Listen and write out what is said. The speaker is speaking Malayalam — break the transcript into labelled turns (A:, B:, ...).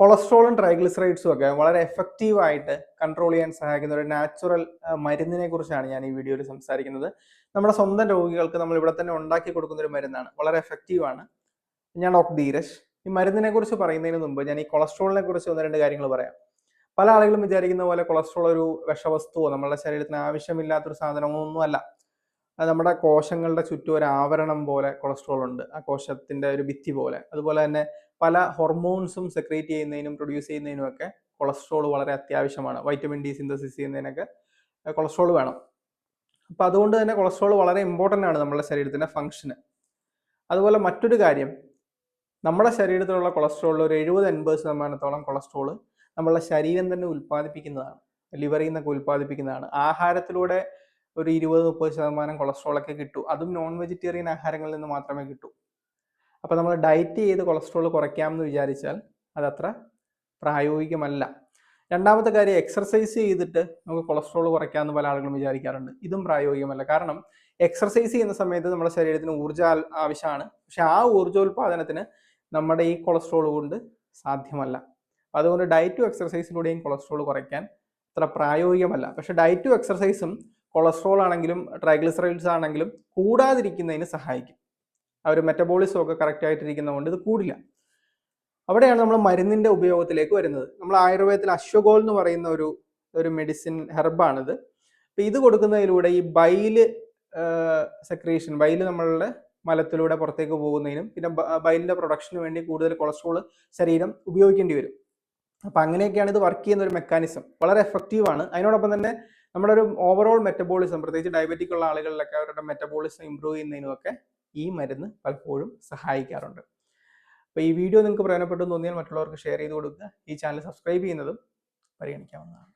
A: കൊളസ്ട്രോളും ട്രൈഗ്ലിസറൈഡ്സും ഒക്കെ വളരെ എഫക്റ്റീവായിട്ട് കൺട്രോൾ ചെയ്യാൻ സഹായിക്കുന്ന ഒരു നാച്ചുറൽ മരുന്നിനെ കുറിച്ചാണ് ഞാൻ ഈ വീഡിയോയിൽ സംസാരിക്കുന്നത്. നമ്മുടെ സ്വന്തം രോഗികൾക്ക് നമ്മൾ ഇവിടെ തന്നെ ഉണ്ടാക്കി കൊടുക്കുന്ന ഒരു മരുന്നാണ്. വളരെ എഫക്റ്റീവാണ് ഞാൻ ഡോക്ടർ ധീരജ്. ഈ മരുന്നിനെ കുറിച്ച് പറയുന്നതിന് മുമ്പ് ഞാൻ ഈ കൊളസ്ട്രോളിനെ കുറിച്ച് ഒന്ന് രണ്ട് കാര്യങ്ങൾ പറയാം. പല ആളുകളും വിചാരിക്കുന്ന പോലെ കൊളസ്ട്രോൾ ഒരു വിഷവസ്തുവോ നമ്മളുടെ ശരീരത്തിന് ആവശ്യമില്ലാത്തൊരു സാധനമോ ഒന്നുമല്ല നമ്മുടെ കോശങ്ങളുടെ ചുറ്റും ഒരു ആവരണം പോലെ കൊളസ്ട്രോൾ ഉണ്ട്. ആ കോശത്തിന്റെ ഒരു ഭിത്തി പോലെ. അതുപോലെ തന്നെ പല ഹോർമോൺസും സെക്രേറ്റ് ചെയ്യുന്നതിനും പ്രൊഡ്യൂസ് ചെയ്യുന്നതിനും ഒക്കെ കൊളസ്ട്രോൾ വളരെ അത്യാവശ്യമാണ്. വൈറ്റമിൻ ഡി സിന്തസിസ് ചെയ്യുന്നതിനൊക്കെ കൊളസ്ട്രോൾ വേണം. അപ്പം അതുകൊണ്ട് തന്നെ കൊളസ്ട്രോൾ വളരെ ഇമ്പോർട്ടന്റ് ആണ് നമ്മുടെ ശരീരത്തിന്റെ ഫങ്ഷന് അതുപോലെ മറ്റൊരു കാര്യം നമ്മുടെ ശരീരത്തിലുള്ള കൊളസ്ട്രോളിൽ ഒരു എഴുപത് എൺപത് ശതമാനത്തോളം കൊളസ്ട്രോൾ നമ്മളുടെ ശരീരം തന്നെ ഉൽപ്പാദിപ്പിക്കുന്നതാണ്. ലിവറിൽ നിന്നൊക്കെ ഉൽപ്പാദിപ്പിക്കുന്നതാണ്. ആഹാരത്തിലൂടെ ഒരു ഇരുപത് മുപ്പത് ശതമാനം കൊളസ്ട്രോൾ ഒക്കെ കിട്ടൂ. അതും നോൺ വെജിറ്റേറിയൻ ആഹാരങ്ങളിൽ നിന്ന് മാത്രമേ കിട്ടൂ. അപ്പോൾ നമ്മൾ ഡയറ്റ് ചെയ്ത് കൊളസ്ട്രോൾ കുറയ്ക്കാമെന്ന് വിചാരിച്ചാൽ അതത്ര പ്രായോഗികമല്ല. രണ്ടാമത്തെ കാര്യം എക്സർസൈസ് ചെയ്തിട്ട് നമുക്ക് കൊളസ്ട്രോൾ കുറയ്ക്കാമെന്ന് പല ആളുകളും വിചാരിക്കാറുണ്ട്. ഇതും പ്രായോഗികമല്ല. കാരണം എക്സർസൈസ് ചെയ്യുന്ന സമയത്ത് നമ്മുടെ ശരീരത്തിന് ഊർജ ആവശ്യമാണ്. പക്ഷെ ആ ഊർജോൽപാദനത്തിന് നമ്മുടെ ഈ കൊളസ്ട്രോൾ കൊണ്ട് സാധ്യമല്ല. അതുകൊണ്ട് ഡയറ്റും എക്സർസൈസിലൂടെയും കൊളസ്ട്രോൾ കുറയ്ക്കാൻ അത്ര പ്രായോഗികമല്ല. പക്ഷെ ഡയറ്റും എക്സർസൈസും കൊളസ്ട്രോൾ ആണെങ്കിലും ട്രൈഗ്ലിസറൈഡ്സ് ആണെങ്കിലും കൂടാതിരിക്കുന്നതിന് സഹായിക്കും. ഒരു മെറ്റബോളിസം ഒക്കെ കറക്റ്റ് ആയിട്ടിരിക്കുന്നതുകൊണ്ട് ഇത് കൂടില്ല. അവിടെയാണ് നമ്മൾ മരുന്നിന്റെ ഉപയോഗത്തിലേക്ക് വരുന്നത്. നമ്മൾ ആയുർവേദത്തിൽ അശ്വഗോൾ എന്ന് പറയുന്ന ഒരു ഒരു മെഡിസിൻ ഹെർബാണിത് അപ്പം ഇത് കൊടുക്കുന്നതിലൂടെ ഈ ബൈൽ സെക്രീഷൻ ബൈൽ നമ്മളുടെ മലത്തിലൂടെ പുറത്തേക്ക് പോകുന്നതിനും പിന്നെ ബൈലിന്റെ പ്രൊഡക്ഷന് വേണ്ടി കൂടുതൽ കൊളസ്ട്രോൾ ശരീരം ഉപയോഗിക്കേണ്ടി വരും. അപ്പം അങ്ങനെയൊക്കെയാണ് ഇത് വർക്ക് ചെയ്യുന്ന ഒരു മെക്കാനിസം വളരെ എഫക്റ്റീവാണ് അതിനോടൊപ്പം തന്നെ നമ്മുടെ ഒരു ഓവറോൾ മെറ്റബോളിസം പ്രത്യേകിച്ച് ഡയബറ്റിക് ഉള്ള ആളുകളിലൊക്കെ അവരുടെ മെറ്റബോളിസം ഇമ്പ്രൂവ് ചെയ്യുന്നതിനുമൊക്കെ ഈ മരുന്ന് പലപ്പോഴും സഹായിക്കാറുണ്ട്. അപ്പോൾ ഈ വീഡിയോ നിങ്ങൾക്ക് പ്രയോജനപ്പെട്ടു തോന്നിയാൽ മറ്റുള്ളവർക്ക് ഷെയർ ചെയ്ത് കൊടുക്കുക. ഈ ചാനൽ സബ്സ്ക്രൈബ് ചെയ്യുന്നതും പരിഗണിക്കാവുന്നതാണ്.